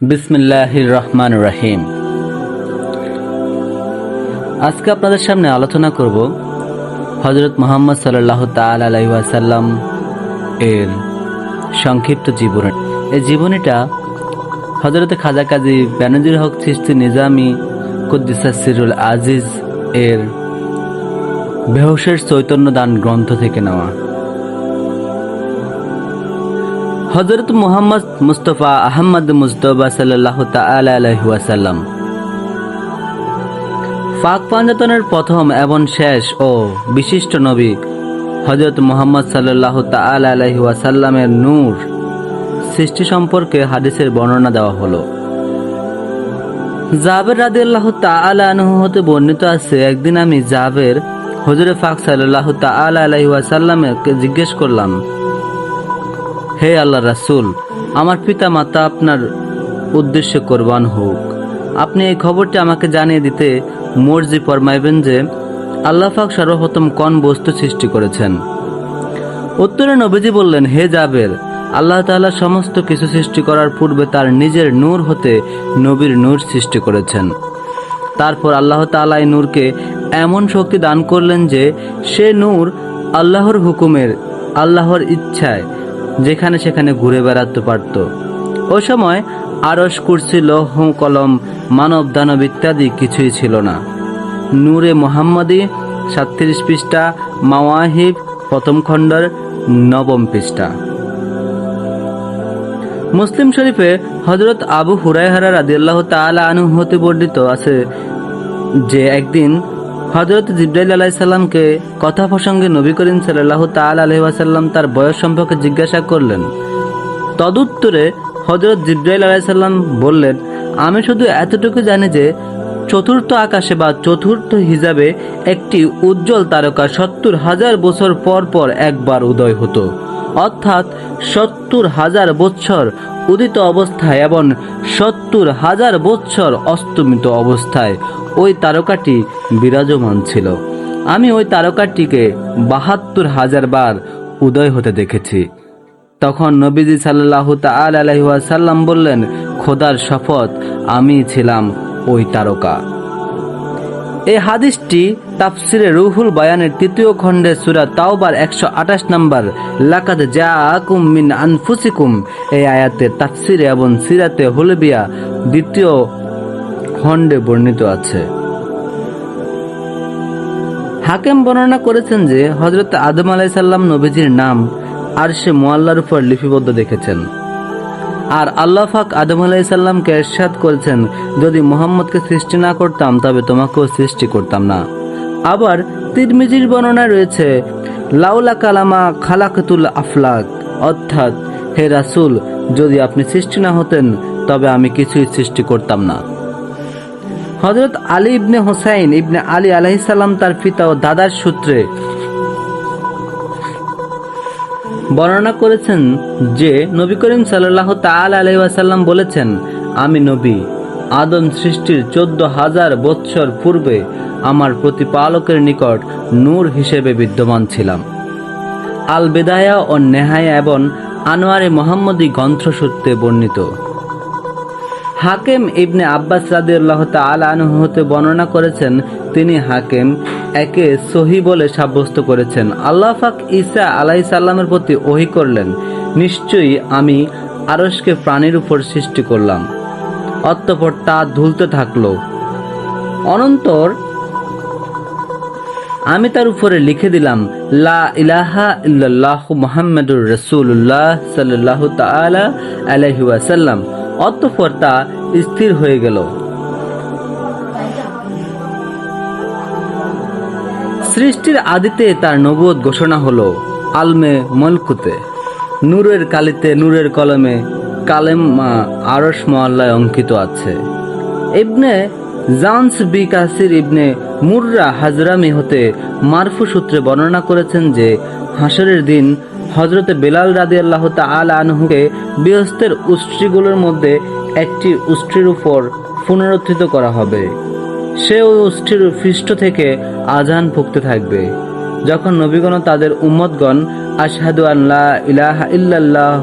বিসমিল্লাহির রহমান রহিম আজকে আপনাদের সামনে আলোচনা করব হজরত মোহাম্মদ সাল্লাহ তাল এর সংক্ষিপ্ত জীবনী। এই জীবনীটা হজরত খাজা কাজী বেনজির হক চিস্তি নিজামি কুদ্দিসা সিরুল আজিজ এর বেহসের চৈতন্য দান গ্রন্থ থেকে নেওয়া। হজরত মোহাম্মদ মুস্তফা আহমদ মুস্তফা সাল্লাহ তালাসাল্লাম পাক পাঞ্জাতনের প্রথম এবং শেষ ও বিশিষ্ট নবী হজরত মুহাম্মদ সাল্লাহ তালাসাল্লামের নূর সৃষ্টি সম্পর্কে হাদিসের বর্ণনা দেওয়া হলো। জাবের রাদি আল্লাহ হতে বর্ণিত আছে, একদিন আমি জাবের হজরে ফাক সাল্লাহ তালাসাল্লামকে জিজ্ঞেস করলাম হে আল্লাহ রাসুল, আমার পিতা মাতা আপনার উদ্দেশ্যে কোরবান হোক। আপনি এই খবরটি আমাকে জানিয়ে দিতে মর্জি ফরমাইবেন যে আল্লাহ পাক সর্বপ্রথম কোন বস্তু সৃষ্টি করেছেন। উত্তরে নবীজি বললেন, হে জাবের, আল্লাহ তাআলা সমস্ত কিছু সৃষ্টি করার পূর্বে তার নিজের নূর হতে নবীর নূর সৃষ্টি করেছেন। তারপর আল্লাহ তাআলা এই নূরকে এমন শক্তি দান করলেন যে সে নূর আল্লাহর হুকুমের, আল্লাহর ইচ্ছায় যেখানে সেখানে ঘুরে বেড়াতে পারত। ওই সময় আরস কুরসি, লৌহ, কলম, মানব, দানব ইত্যাদি কিছুই ছিল না। নূরে মোহাম্মদী সাতত্রিশ পৃষ্ঠা, মাওয়াহিব প্রথম খণ্ডের নবম পৃষ্ঠা। মুসলিম শরীফে হজরত আবু হুরাইহারা রাদিয়াল্লাহ তাআলা আনহু হতে বর্ণিত আছে যে একদিন হজরত জিব্রাইল আলাইসাল্লামকে কথা প্রসঙ্গে নবী করিম সাল্লাহ তাল আলহিহাসাল্লাম তার বয়স সম্পর্কে জিজ্ঞাসা করলেন। তদুত্তরে হজরত জিব্রাইল আলাইসাল্লাম বললেন, আমি শুধু এতটুকু জানি যে, চতুর্থ আকাশে বা চতুর্থ হিসাবে একটি উজ্জ্বল তারকা সত্তর হাজার বছর পর পর একবার উদয় হতো। অর্থাৎ সত্তর হাজার বৎসর উদিত অবস্থায় এবং সত্তর হাজার বৎসর অস্তমিত অবস্থায় ওই তারকাটি বিরাজমান ছিল। আমি ওই তারকাটিকে বাহাত্তর হাজার বার উদয় হতে দেখেছি। তখন নবীজি সাল্লাহ তাল আলহিহাসাল্লাম বললেন, খোদার শপথ, আমি ছিলাম ওই তারকা। এই হাদিসটি তাফসিরে রুহুল বায়ানের তৃতীয় খণ্ডে সুরা তাওবার একশো আঠাশ নম্বর। লাকাত যা আকুম মিন আনফুসিকুম। এই আয়াতে তাফসিরে এবং সিরাতে হুলবিয়া দ্বিতীয় খণ্ডে বর্ণিত আছে। হাকেম বর্ণনা করেছেন যে হজরত আদম আলাইসাল্লাম নবীজির নাম আর সে মোয়াল্লার উপর লিপিবদ্ধ দেখেছেন। আর আল্লাহ ফাক আদম আলাইসাল্লামকে এরশাদ করেছেন, যদি মোহাম্মদকে সৃষ্টি না করতাম, তবে তোমাকেও সৃষ্টি করতাম না। আবার তিরমিজির বর্ণনায় রয়েছে, লাউলা কালামা খালাকতুল আফলাক, অর্থাৎ, হে রাসুল, যদি আপনি সৃষ্টি না হতেন, তবে আমি কিছুই সৃষ্টি করতাম না। হজরত আলী ইবনে হোসাইন ইবনে আলী আলাইসাল্লাম তার পিতা ও দাদার সূত্রে বর্ণনা করেছেন যে নবী করিম সাল্লাহ তাল আলহাসাল্লাম বলেছেন, আমি নবী। আদম সৃষ্টির চোদ্দ হাজার বৎসর পূর্বে আমার প্রতিপালকের নিকট নূর হিসেবে বিদ্যমান ছিলাম। আল বেদায়া ও নেহায়া এবং আনোয়ারে মোহাম্মদী গ্রন্থসূত্রে বর্ণিত। হাকেম ইবনে আব্বাস রাদিউল্লাহ তাল আনহু হতে বর্ণনা করেছেন, তিনি হাকেম একে সহি বলে সাব্যস্ত করেছেন। আল্লাহ ফাক ঈসা সাল্লামের প্রতি ওহি করলেন, নিশ্চয়ই আমি আরসকে প্রাণীর উপর সৃষ্টি করলাম। অতঃপর তা ধুলতে থাকল। অনন্তর আমি তার উপরে লিখে দিলাম, লা ইলাহা ইল্লাল্লাহ মুহাম্মাদুর রাসূলুল্লাহ সাল্লাল্লাহু তাআলা আলাইহি ওয়াসাল্লাম। অতঃপর তা স্থির হয়ে গেল। সৃষ্টির আদিতে তার নবদ ঘোষণা হলো, আলমে মলকুতে। নূরের কালিতে নূরের কলমে কালেম আরস মহল্লায় অঙ্কিত আছে। ইবনে জান্স বি কাসির ইবনে মুর্রা হাজরামি হতে মারফু সূত্রে বর্ণনা করেছেন যে হাসরের দিন হজরতে বেলাল রাদি আল্লাহ তাল আনহুকে বৃহস্তের উষ্ট্রিগুলোর মধ্যে একটি উষ্ট্রির উপর পুনরুত্থিত করা হবে। সে ওই উষ্ঠির পৃষ্ঠ থেকে আজান ফুকতে থাকবে। যখন নবীগণ তাদের উম্মতগণ, আশহাদু আল্লাহ ইলাহা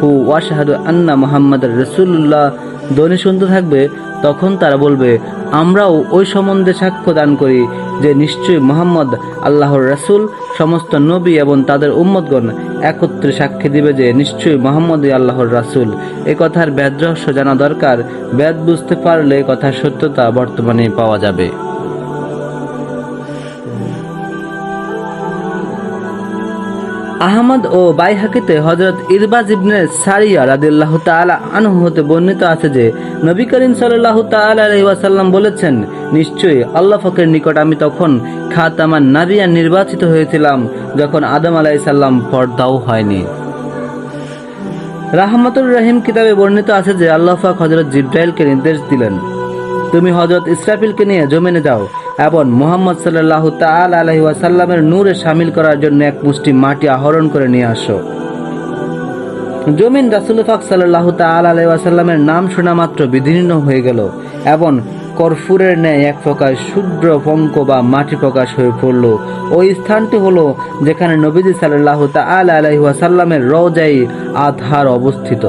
হু ওয়াশাহাদু আন্না মোহাম্মদ রসুল্লাহ ধ্বনি শুনতে থাকবে, তখন তারা বলবে, আমরাও ওই সম্বন্ধে সাক্ষ্য দান করি যে নিশ্চয়ই মোহাম্মদ আল্লাহর রাসূল, সমস্ত নবী এবং তাদের উম্মতগণ একত্রে সাক্ষী দিবে যে, নিশ্চয়ই মোহাম্মদ আল্লাহর রাসুল। এ কথার ব্যাদ রহস্য জানা দরকার। ব্যাধ বুঝতে পারলে কথার সত্যতা বর্তমানে পাওয়া যাবে। আহমদ ও বাইহাকিতে হজরত ইরবাজ ইবনে সারিয়া রাদিল্লাহ তাআলা আনহু হতে বর্ণিত আছে যে, নবী করিম সাল্লাল্লাহু তাআলা বলেছেন, নিশ্চয়ই আল্লাহ ফকের নিকট আমি তখন খাতামান নাবিয়া নির্বাচিত হয়েছিলাম, যখন আদম আলাইহিস সাল্লাম পর্দাও হয়নি। রাহমাতুর রহিম কিতাবে বর্ণিত আছে যে, আল্লাহ পাক হজরত জিব্রাইলকে নির্দেশ দিলেন, তুমি হজরত ইসরাফিলকে নিয়ে জমিনে যাও এবং মোহাম্মদ সাল্লাহ তাল আলহি ওয়াসাল্লামের নূরে সামিল করার জন্য এক মুষ্টি মাটি আহরণ করে নিয়ে আসো। জমিন রাসুল ফাক সাল্লাহ তাল আলহি ওয়াসাল্লামের নাম শোনা মাত্র বিদীর্ণ হয়ে গেল এবং কর্ফুরের ন্যায় এক প্রকার শুদ্র পঙ্ক বা মাটি প্রকাশ হয়ে পড়ল। ওই স্থানটি হলো যেখানে নবীজি সাল্লাহ তাল আলহি ওয়াসাল্লামের রজাই আধার অবস্থিত।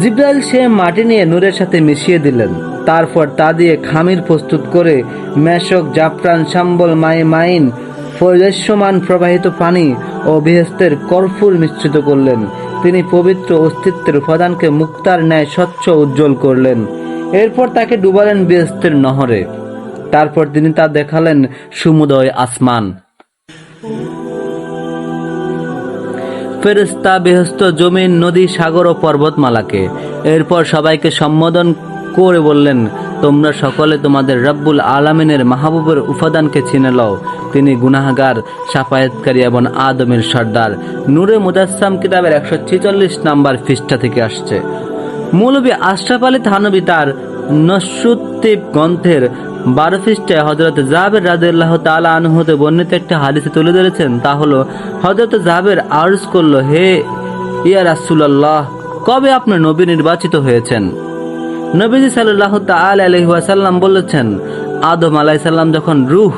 জিব্রাইল সে মাটি নিয়ে নূরের সাথে মিশিয়ে দিলেন। তারপর তা দিয়ে খামির প্রস্তুত করে মেশক, জাফরান সাম্বল মাই মাইন ফৈদস্যমান প্রবাহিত পানি ও বৃহস্তের কর্ফুর মিশ্রিত করলেন। তিনি পবিত্র অস্তিত্বের উপাদানকে মুক্তার ন্যায় স্বচ্ছ উজ্জ্বল করলেন। এরপর তাকে ডুবালেন বৃহস্তের নহরে। তারপর তিনি তা দেখালেন সমুদয় আসমান। ফেরেস্তা বেহস্ত জমিন, নদী, সাগর ও পর্বতমালাকে। এরপর সবাইকে সম্বোধন করে বললেন, তোমরা সকলে তোমাদের রব্বুল আলামিনের মাহবুবের উপাদানকে চিনে লও। তিনি গুনাহগার, সাফায়াতকারী এবং আদমের সর্দার। নূরে মুদাসসাম কিতাবের একশো ছেচল্লিশ নাম্বার পৃষ্ঠা থেকে আসছে। মৌলবী আশরাফ আলী থানবী তার নসুদ্দীপ গ্রন্থের বারো পৃষ্ঠায় হজরত জাবের রাদিল্লাহ তালা আনহতে বর্ণিত একটা হাদিসে তুলে ধরেছেন, তা হলো হজরত জাবের আর্জ করল, হে, ইয়া রাসুলাল্লাহ, কবে আপনি নবী নির্বাচিত হয়েছেন? নবীজি সাল্লাহ তাল আলহিহাসাল্লাম বলেছেন, আদম আলাইসাল্লাম যখন রুহ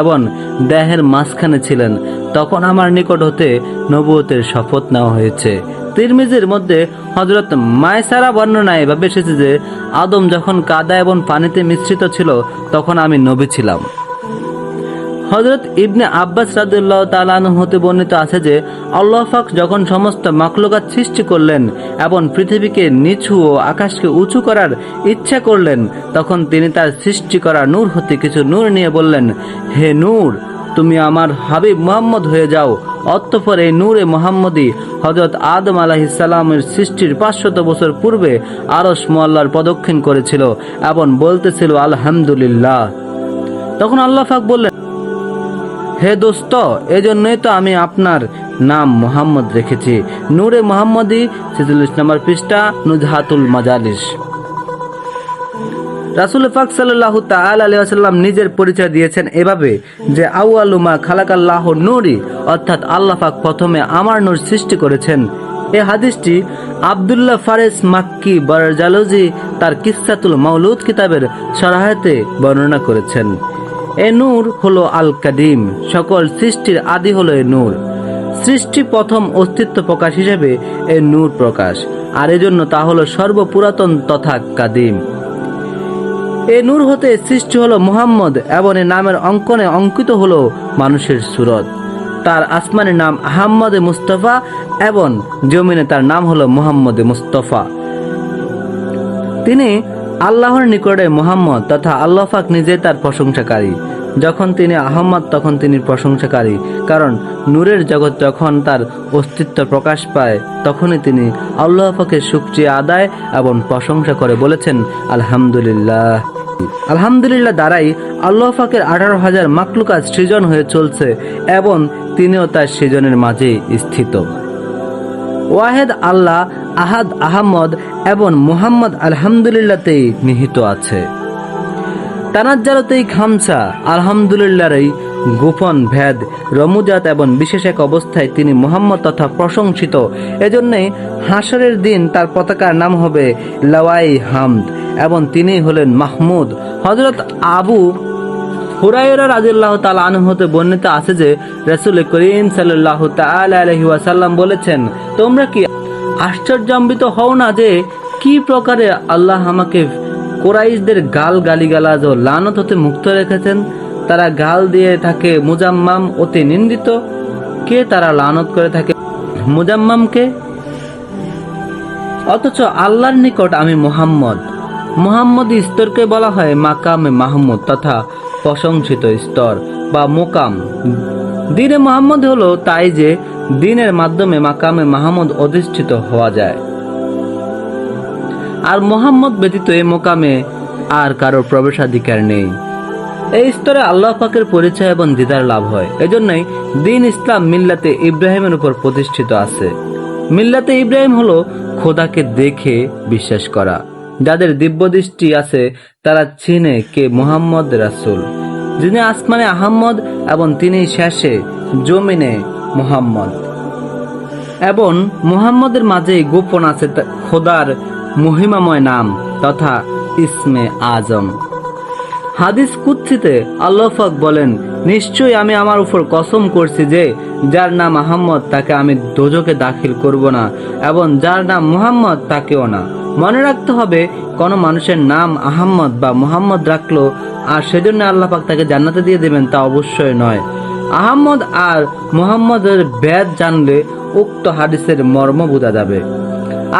এবং দেহের মাঝখানে ছিলেন, তখন আমার নিকট হতে নবুয়তের শপথ নেওয়া হয়েছে। তিরমিজির মধ্যে হজরত মায়সারা বর্ণনায় এভাবে এসেছে যে, আদম যখন কাদা এবং পানিতে মিশ্রিত ছিল, তখন আমি নবী ছিলাম। হজরত ইবনে আব্বাস রাদুল্লাহ তালান হতে বর্ণিত আছে যে, আল্লাহ পাক যখন সমস্ত মাকলুকাত সৃষ্টি করলেন এবং পৃথিবীকে নিচু ও আকাশকে উঁচু করার ইচ্ছা করলেন, তখন তিনি তার সৃষ্টি করা নূর হতে কিছু নূর নিয়ে বললেন, হে নূর, তুমি আমার হাবিব মোহাম্মদ হয়ে যাও। অতঃপর এই নূরে মোহাম্মদী হজরত আদম আলাহিসাল্লামের সৃষ্টির পাঁচশত বছর পূর্বে আরস মোল্লার প্রদক্ষিণ করেছিল এবং বলতেছিল, আলহামদুলিল্লাহ। তখন আল্লাহ পাক বললেন হে দোস্ত, এজন্যই তো আমি আপনার নাম মোহাম্মদ রেখেছি। নূরে মোহাম্মদী ছেচল্লিশ নম্বর পৃষ্ঠা, নুজহাতুল মাজালিস। রাসুল পাক সাল্লাহ তাল আলিয়াল্লাম নিজের পরিচয় দিয়েছেন এভাবে যে আউআলুমা খালাকাল্লাহ নুরি, অর্থাৎ আল্লাহ প্রথমে আমার নূর সৃষ্টি করেছেন। এ হাদিসটি আবদুল্লাহ ফারেস মাক্কি বারজালজি তার কিসাতুল মাউলুদ কিতাবের সরাহাতে বর্ণনা করেছেন। এ নূর হলো আল কাদিম সকল সৃষ্টির আদি হলো এ নূর। সৃষ্টি প্রথম অস্তিত্ব প্রকাশ হিসেবে এ নূর প্রকাশ, আর এজন্য তা হলো সর্বপুরাতন তথা কাদিম। এ নূর হতে সৃষ্টি হলো মুহাম্মদ এবং এ নামের অঙ্কনে অঙ্কিত হলো মানুষের সুরত। তার আসমানের নাম আহম্মদে মুস্তফা এবং জমিনে তার নাম হলো মুহাম্মদে মুস্তফা। তিনি আল্লাহর নিকটে মোহাম্মদ তথা আল্লাহ পাক নিজে তার প্রশংসাকারী। যখন তিনি আহম্মদ, তখন তিনি প্রশংসাকারী। কারণ নূরের জগৎ যখন তার অস্তিত্ব প্রকাশ পায়, তখনই তিনি আল্লাহ পাকের শুক্রিয়া আদায় এবং প্রশংসা করে বলেছেন, আলহামদুলিল্লাহ। আলহামদুলিল্লাহ দ্বারাই আল্লাহ পাকের আঠারো হাজার মাকলুকাত সৃজন হয়ে চলছে এবং তিনিও তার সৃজনের মাঝে স্থিত। ওয়াহেদ আল্লাহ, আহাদ আহমদ এবং মুহাম্মদ আলহামদুলিল্লাহতেই নিহিত আছে। তানাজ্জালতেই খামসা আলহামদুলিল্লাহর এই গোপন ভেদ, রমুজাত এবং বিশেষ এক অবস্থায় তিনি মোহাম্মদ তথা প্রশংসিত। এজন্যই হাসরের দিন তার পতাকার নাম হবে লাওয়াই হামদ এবং তিনি হলেন মাহমুদ। হজরত আবু হুরাইরা রাজিল্লাহ তাল আনহতে বর্ণিত আছে যে, রসুল করিম সাল্লাহ তাল বলেছেন, তোমরা কি আশ্চর্যান্বিত হও না যে, কি প্রকারে আল্লাহ আমাকে কোরাইশদের গাল গালিগালাজ ও লানত হতে মুক্ত রেখেছেন? তারা গাল দিয়ে থাকে মুজাম্মাম অতি নিন্দিত। কে তারা লানত করে থাকে মুজাম্মামকে অথচ আল্লাহর নিকট আমি মোহাম্মদ। মোহাম্মদ স্তরকে বলা হয় মাকামে মাহমুদ তথা প্রশংসিত স্তর বা মোকাম। দিনে মোহাম্মদ হলো তাই যে দিনের মাধ্যমে মাকামে মাহমুদ অধিষ্ঠিত হওয়া যায়। আর মোহাম্মদ ব্যতীত এই মোকামে আর কারও প্রবেশাধিকার নেই। এই স্তরে আল্লাহ পাকের পরিচয় এবং দিদার লাভ হয়। এজন্যই দিন ইসলাম মিল্লাতে ইব্রাহিমের উপর প্রতিষ্ঠিত আছে। মিল্লাতে ইব্রাহিম হলো খোদাকে দেখে বিশ্বাস করা। যাদের দিব্য দৃষ্টি আছে, তারা চিনে কে মোহাম্মদ রাসুল, যিনি আসমানে আহম্মদ এবং তিনি শেষে জমিনে মোহাম্মদ। এবং মুহাম্মদের মাঝেই গোপন আছে খোদার মহিমাময় নাম তথা ইসমে আজম। হাদিস কুচ্ছিতে আল্লাহাক বলেন, নিশ্চয়ই আমি আমার উপর কসম করছি যে, যার নাম আহম্মদ তাকে আমি দোজকে দাখিল করব না এবং যার নাম মুহাম্মদ তাকেও না। মনে রাখতে হবে, কোনো মানুষের নাম আহম্মদ বা মোহাম্মদ রাখল আর সেজন্য আল্লাহ পাক তাকে জান্নাতে দিয়ে দেবেন তা অবশ্যই নয়। আহম্মদ আর মোহাম্মদের ব্যাদ জানলে উক্ত হাদিসের মর্ম বোঝা যাবে।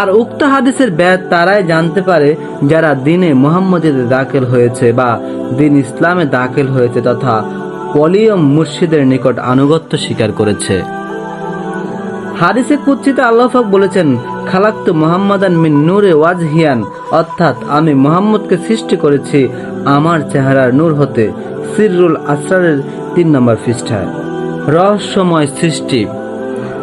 আর উক্ত হাদিসের ব্যাদ তারাই জানতে পারে যারা দিনে মোহাম্মদীতে দাখিল হয়েছে বা দিন ইসলামে দাখিল হয়েছে তথা পলিয়ম মুর্শিদের নিকট আনুগত্য স্বীকার করেছে। হাদিসে কুচ্ছিতে আল্লাহাক বলেছেন খালাক্ত মোহাম্মদান মিন নূরে ওয়াজহিয়ান। অর্থাৎ আমি মোহাম্মদকে সৃষ্টি করেছি আমার চেহারার নূর হতে। সিররুল আসরারের তিন নম্বর পৃষ্ঠায়। রহস্যময় সৃষ্টি।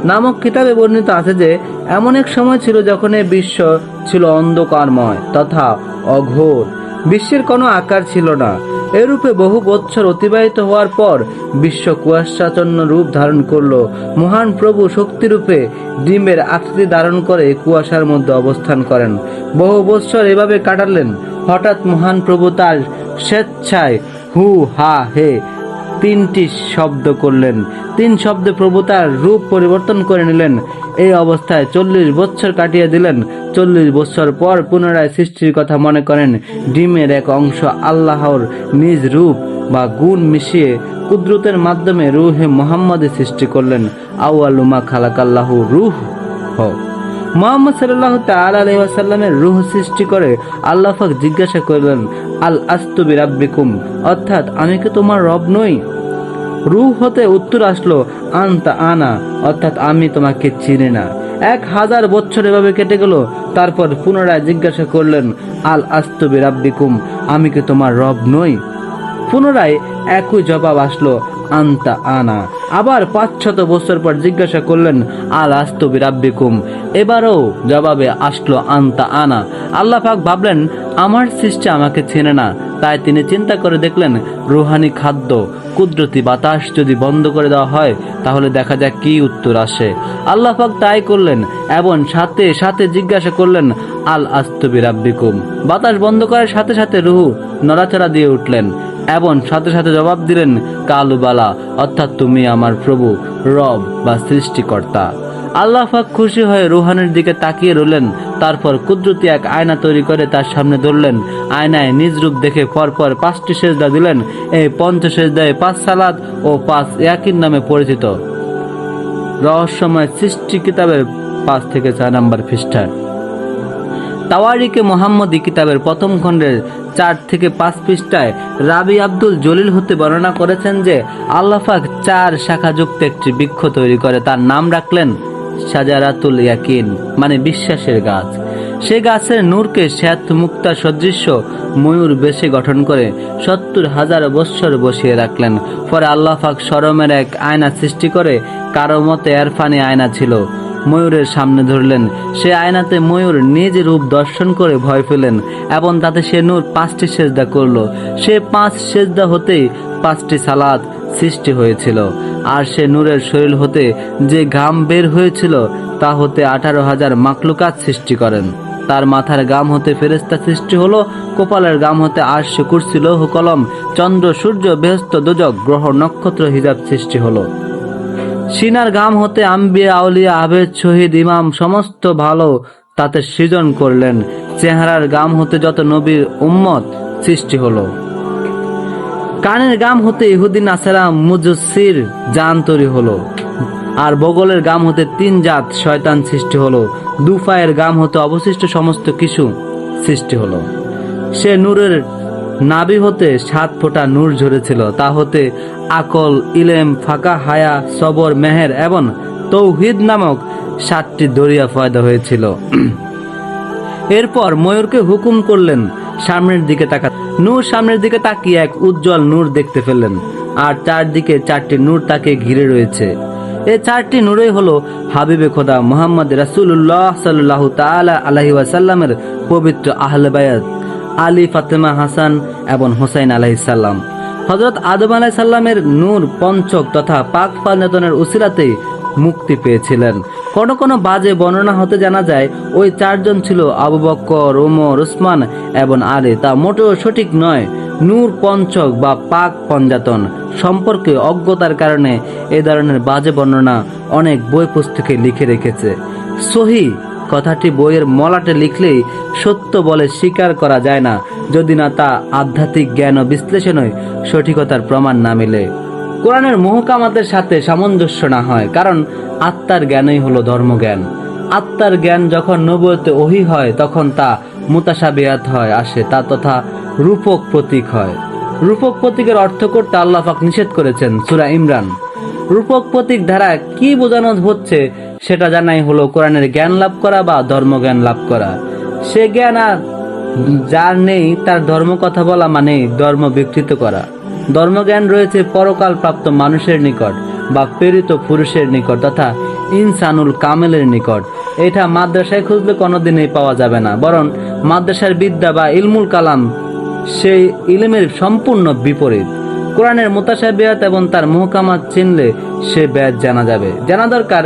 নামক কিতাবে বর্ণিত আছে যে, এমন এক সময় ছিল যখন এই বিশ্ব ছিল অন্ধকারময় তথা অঘোর। বিশ্বের কোনো আকার ছিল না। এরূপে বহু বৎসর অতিবাহিত হওয়ার পর বিশ্ব কুয়াশাচন্ন রূপ ধারণ করল। মহান প্রভু শক্তিরূপে ডিমের আকৃতি ধারণ করে কুয়াশার মধ্যে অবস্থান করেন। বহু বৎসর এভাবে কাটালেন। হঠাৎ মহান প্রভু তার স্বেচ্ছায় হু, হা, হে তিনটি শব্দ করলেন। তিন শব্দে প্রভু তার রূপ পরিবর্তন করে নিলেন। এই অবস্থায় চল্লিশ বছর কাটিয়ে দিলেন। চল্লিশ বছর পর পুনরায় সৃষ্টির কথা মনে করেন। ডিমের এক অংশ আল্লাহর নিজ রূপ বা গুণ মিশিয়ে কুদরতের মাধ্যমে রুহে মোহাম্মদে সৃষ্টি করলেন। আউআলুমা খালাকাল্লাহু রুহ হ মোহাম্মদ সাল্লাহ তাল্লামের রুহ সৃষ্টি করে আল্লাহ পাক জিজ্ঞাসা করলেন, আল আস্তুবি রাব্বিকুম অর্থাৎ, আমি কি তোমার রব নই? রুহ হতে উত্তর আসলো, আনতা আনা। অর্থাৎ, আমি তোমাকে চিনি না। এক হাজার বছর এভাবে কেটে গেল, তারপর পুনরায় জিজ্ঞাসা করলেন, আল আস্তুবি রাব্বিকুম আমি কি তোমার রব নই? পুনরায় একই জবাব আসলো আন্তা আনা। আবার পাঁচশত বছর পর জিজ্ঞাসা করলেন আল আস্তবি রাব্বিকুম এবারও জবাবে আসলো আন্তা আনা। আল্লাহ পাক ভাবলেন, আমার সৃষ্টি আমাকে চেনে না। তাই তিনি চিন্তা করে দেখলেন, রুহানি খাদ্য, কুদরতি বাতাস যদি বন্ধ করে দেওয়া হয়, তাহলে দেখা যাক কি উত্তর আসে। আল্লাহ পাক তাই করলেন, এবং সাথে সাথে জিজ্ঞাসা করলেন আল আস্তবি রাব্বিকুম বাতাস বন্ধ করার সাথে সাথে রুহু নড়াচড়া দিয়ে উঠলেন। এবং সাথে সাথে জবাব দিলেন কালুবালা অর্থাৎ তুমি আমার প্রভু, রব বা সৃষ্টিকর্তা। আল্লাহ পাক খুশি হয়ে রুহানের দিকে তাকিয়ে রইলেন। তারপর কুদরতি এক আয়না তৈরি করে তার সামনে ধরলেন। আয়নায় নিজ রূপ দেখে পরপর পাঁচটি সেজদা দিলেন। এই পঞ্চ সেজদায় পাঁচ সালাদ ও পাঁচ ইয়াকিন নামে পরিচিত। রহস্যময় সৃষ্টি কিতাবের পাঁচ থেকে চার নাম্বার পৃষ্ঠায়। তাওয়ারিকে মোহাম্মদী কিতাবের প্রথম খণ্ডের চার থেকে পাঁচ পৃষ্ঠায় রাবি আব্দুল জলিল হতে বর্ণনা করেছেন যে আল্লাফাক চার শাখাযুক্ত একটি বৃক্ষ তৈরি করে, তার নাম রাখলেন সাজারাতুল ইয়াকিন মানে বিশ্বাসের গাছ। সে গাছের নূরকে শ্যাত মুক্তা সদৃশ্য ময়ূর বেশে গঠন করে সত্তর হাজার বৎসর বসিয়ে রাখলেন। পরে আল্লাহ পাক সরমের এক আয়না সৃষ্টি করে, কারও মতে এরফানি আয়না ছিল। ময়ূরের সামনে ধরলেন। সে আয়নাতে ময়ূর নিজ রূপ দর্শন করে ভয় পেলেন এবং তাতে সে নূর পাঁচটি সেজদা করল। সে পাঁচ সেজদা হতেই পাঁচটি সালাদ সৃষ্টি হয়েছিল। আর সে নূরের শরীর হতে যে ঘাম বের হয়েছিল, তা হতে আঠারো হাজার মাকলুকাত সৃষ্টি করেন। তার মাথার গাম হতে ফেরেস্তা সৃষ্টি হলো, কপালের গাম হতে আর্শ, কুর্সি, লৌহ, কলম, চন্দ্র, সূর্য বৃহস্ত দোজক, গ্রহ, নক্ষত্র হিজাব সৃষ্টি হলো। সিনার গাম হতে আম্বিয়া আউলিয়া আবেদ শহীদ ইমাম সমস্ত ভালো তাতে সৃজন করলেন। চেহারার গাম হতে যত নবীর উম্মত সৃষ্টি হলো। কানের গাম হতে ইহুদিন আসালাম মুজসির জান তৈরি হলো। আর বগলের গাম হতে তিন জাত শয়তান সৃষ্টি হলো। দুফায়ের গাম হতে অবশিষ্ট সমস্ত কিছু সৃষ্টি হলো। সে নূরের নাবি হতে সাত ফোঁটা নূর ঝরেছিল, তা হতে আকল, ইলেম, ফাঁকা হায়া, সবর, মেহের এবং তৌহিদ নামক সাতটি দরিয়া ফয়দা হয়েছিল। এরপর ময়ূরকে হুকুম করলেন, সামনের দিকে তাকা। নূর সামনের দিকে তাকিয়ে এক উজ্জ্বল নূর দেখতে পেলেন, আর চারদিকে চারটি নূর তাকে ঘিরে রয়েছে। এই চারটি নূরই হলো হাবিবে খোদা মোহাম্মদ রাসূলুল্লাহ সাল্লাল্লাহু তাআলা আলাইহি ওয়াসাল্লামের পবিত্র আহলে বায়াত আলী ফাতেমা হাসান এবং হোসাইন আলাইহিস সালাম। হযরত আদম আলাইহিস সাল্লামের নূর, পঞ্চক তথা পাক পালনেতনের উসিলাতেই মুক্তি পেয়েছিলেন। কোনো কোনো বাজে বর্ণনা হতে জানা যায়, ওই চারজন ছিল আবু বক্কর, ওমর, উসমান এবং আলী। তা মোটেও সঠিক নয়, নূর, পঞ্চক বা পাক পঞ্জাতন সম্পর্কে অজ্ঞতার কারণে এ ধরনের বাজে বর্ণনা অনেক বই পুস্তকে লিখে রেখেছে। সহি কথাটি বইয়ের মলাটে লিখলেই সত্য বলে স্বীকার করা যায় না। যদি না তা আধ্যাত্মিক জ্ঞান ও বিশ্লেষণই সঠিকতার প্রমাণ না মিলে। কোরআনের মহকামাতের সাথে সামঞ্জস্য না হয়, কারণ আত্মার জ্ঞানই হলো ধর্মজ্ঞান। আত্মার জ্ঞান যখন নবুয়তে ওহি হয়, তখন তা মুতাসাবিয়াত হয়, আসে তা তথা রূপক প্রতীক হয়। রূপক প্রতীকের অর্থ করতে আল্লাহ পাক নিষেধ করেছেন, সুরা ইমরান। রূপক প্রতীক দ্বারা কি বোঝানো হচ্ছে সেটা জানাই হলো কোরআনের জ্ঞান লাভ করা বা ধর্মজ্ঞান লাভ করা। সে জ্ঞান আর যার নেই, তার ধর্ম কথা বলা মানে ধর্ম বিকৃত করা। ধর্মজ্ঞান রয়েছে পরকাল প্রাপ্ত মানুষের নিকট বা প্রেরিত পুরুষের নিকট তথা ইনসানুল কামেলের নিকট। এটা মাদ্রাসায় খুঁজলে কোনোদিনই পাওয়া যাবে না, বরং মাদ্রাসার বিদ্যা বা ইলমুল কালাম সেই ইলমের সম্পূর্ণ বিপরীত। কোরআনের মোতাসাবিয়াত এবং তার মুহকামাত চিনলে সে ব্যাত জানা যাবে। জানা দরকার,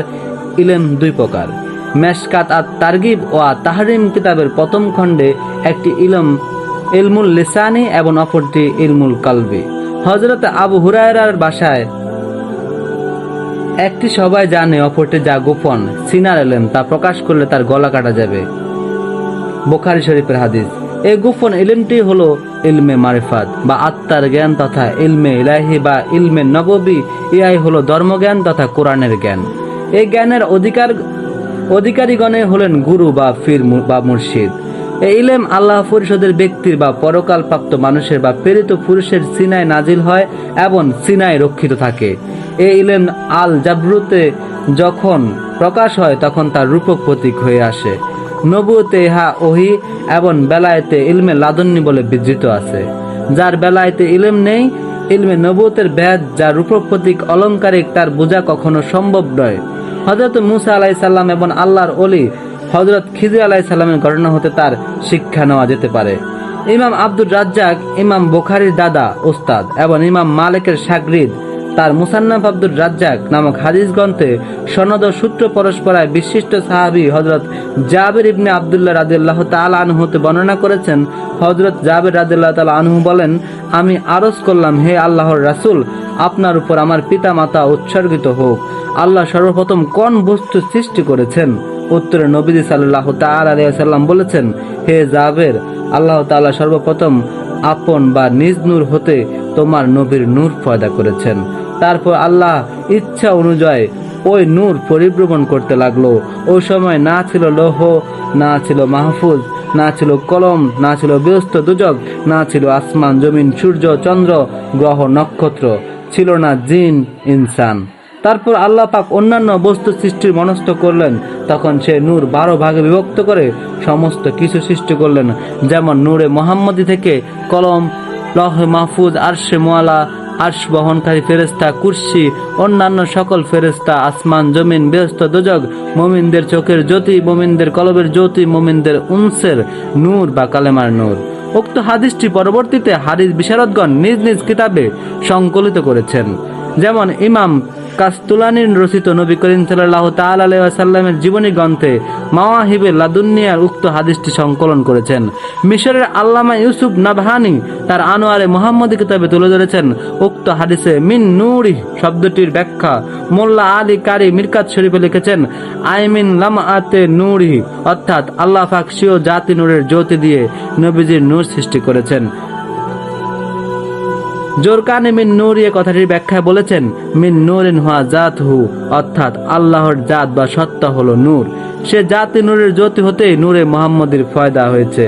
ইলেম দুই প্রকার। মেশকাত আর তারগিব ও তাহরিম কিতাবের প্রথম খণ্ডে একটি ইলম, ইলমুল লিসানি এবং অপরটি ইলমুল কালবি। হজরত আবু হুরায়রার বাসায় একটি সবাই জানে অপরটি যা গোপন, সিনার এলেম তা প্রকাশ করলে তার গলা কাটা যাবে। বোখারি শরীফের হাদিস। এই গোপন ইলমটি হলো ইলমে মারিফাত বা আত্মার জ্ঞান তথা ইলমে ইলাহি বা ইলমে নববী। ইহাই হলো ধর্মজ্ঞান তথা কোরআনের জ্ঞান। এই জ্ঞানের অধিকার অধিকারীগণে হলেন গুরু বা ফির বা মুর্শিদ। এই ইলেম আল্লাহ পরিষদের ব্যক্তির বা পরকাল প্রাপ্ত মানুষের বা প্রেরিত পুরুষের সিনায় নাজিল হয় এবং সিনায় রক্ষিত থাকে। এই ইলেম আল জাবরুতে যখন প্রকাশ হয়, তখন তার রূপক প্রতীক হয়ে আসে। নবুতে ইহা ওহি এবং বেলায়েতে ইলমে লাদন্নি বলে বিধৃত আছে। যার বেলায়েতে ইলম নেই, ইলমে নবুতের ব্যাদ যার রূপক প্রতীক অলংকারিক তার বোঝা কখনো সম্ভব নয়। হজরত মুসা আলাহি সাল্লাম এবং আল্লাহর অলি হজরত খিজির আলাহি সাল্লামের ঘটনা হতে তার শিক্ষা নেওয়া যেতে পারে। ইমাম আব্দুর রাজ্জাক, ইমাম বোখারির দাদা, ওস্তাদ এবং ইমাম মালিকের সাগরিদ তার মুসান্নাফ আব্দুর রাজ্জাক নামক হাদিস গ্রন্থে সনদ ও সূত্র পরস্পরায় বিশিষ্ট সাহাবী হজরত জাবের ইবনে আবদুল্লাহ রাদিয়াল্লাহ তাআলা আনহু হতে বর্ণনা করেছেন। হজরত জাবির রাদিয়াল্লাহ তাআলা আনহু বলেন, আমি আরজ করলাম, হে আল্লাহর রাসূল, আপনার উপর আমার পিতা মাতা উৎসর্গিত হোক। আল্লাহ সর্বপ্রথম কোন বস্তু সৃষ্টি করেছেন? উত্তরে নবীজি সাল্লাল্লাহু তাআলা আলাইহি সাল্লাম বলেছেন, হে জাবের, আল্লাহ তাআলা সর্বপ্রথম আপন বা নিজ নূর হতে তোমার নবীর নূর পয়দা করেছেন। তারপর আল্লাহ ইচ্ছা অনুযায়ী ওই নূর পরিভ্রমণ করতে লাগল। ওই সময় না ছিল লৌহ, না ছিল মাহফুজ, না ছিল কলম, না ছিল ব্যস্ত দুজক, না ছিল আসমান, জমিন, সূর্য, চন্দ্র, গ্রহ, নক্ষত্র। ছিল না জিন, ইনসান। তারপর আল্লাহ পাক অন্যান্য বস্তু সৃষ্টির মনস্থ করলেন। তখন সে নূর বারো ভাগে বিভক্ত করে সমস্ত কিছু সৃষ্টি করলেন। যেমন নূরে মোহাম্মদী থেকে কলম, লহ মাহফুজ, আরশে মোয়ালা আর্শ বহনকারী ফেরেস্তা কুর্সি, অন্যান্য সকল ফেরেস্তা আসমান, জমিন, ব্যস্ত দুজগ মোমিনদের চোখের জ্যোতি, মোমিনদের কলবের জ্যোতি, মোমিনদের উনসের নূর বা কালেমার নূর। উক্ত হাদিসটি পরবর্তীতে হাদিস বিশারদগণ নিজ নিজ কিতাবে সংকলিত করেছেন। যেমন ইমাম কাস্তুলানির রচিত নবী করিম সাল্লাহ তাল্লামের জীবনী গ্রন্থে মাওয়াহিবে লাদুনিয়ার উক্ত হাদিসটি সংকলন করেছেন। মিশরের আল্লামা ইউসুফ নাবহানি তার আনোয়ারে মোহাম্মদী কিতাবে তুলে ধরেছেন। উক্ত হাদিসে মিন নুরি শব্দটির ব্যাখ্যা মোল্লা আলী কারি মিরকাত শরীফে লিখেছেন আই মিন আইমিন লামাতে নুরি অর্থাৎ আল্লাহ স্বীয় জাতি নূরের জ্যোতি দিয়ে নবীজির নূর সৃষ্টি করেছেন। জোরকানে মিন নূর এ কথাটির ব্যাখ্যায় বলেছেন, মিন নূরিন হওয়া জাত হু অর্থাৎ আল্লাহর জাত বা সত্তা হলো নূর। সে জাতি নূরের জ্যোতি হতেই নূরে মোহাম্মদের ফয়দা হয়েছে।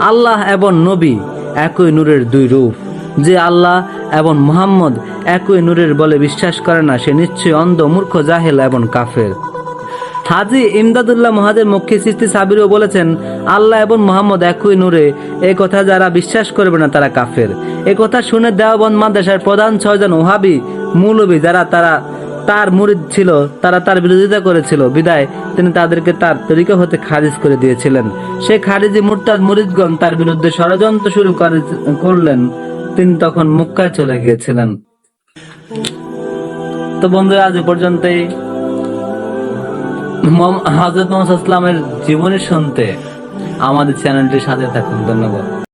আল্লাহ এবং নবী একই নূরের দুই রূপ। যে আল্লাহ এবং মোহাম্মদ একই নূরের বলে বিশ্বাস করে না, সে নিশ্চয়ই অন্ধ, মূর্খ, জাহেল এবং কাফের। হাজি ইমদাদুল্লাহ মহাদের মুখ্য সৃষ্টি সাবিরও বলেছেন, আল্লাহ এবং মোহাম্মদ একই নূরে, এ কথা যারা বিশ্বাস করবে না তারা কাফের। এ কথা শুনে দেওবন্দ মাদ্রাসার প্রধান ছয়জন ওহাবি, মৌলবী যারা তারা তার মুরিদ ছিল, তারা তার বিরোধিতা করেছিল। বিদায়, তিনি তাদেরকে তার তরিকা হতে খারিজ করে দিয়েছিলেন। সে খারিজি মুরতাদ মুরিদগণ তার বিরুদ্ধে ষড়যন্ত্র শুরু করে- করলেন। তিনি তখন মুক্কায় চলে গিয়েছিলেন। তো বন্ধুরা, আজ পর্যন্তই। হজরত মোহাম্মদ ইসলামের জীবনী শুনতে আমাদের চ্যানেলটির সাথে থাকুন। ধন্যবাদ।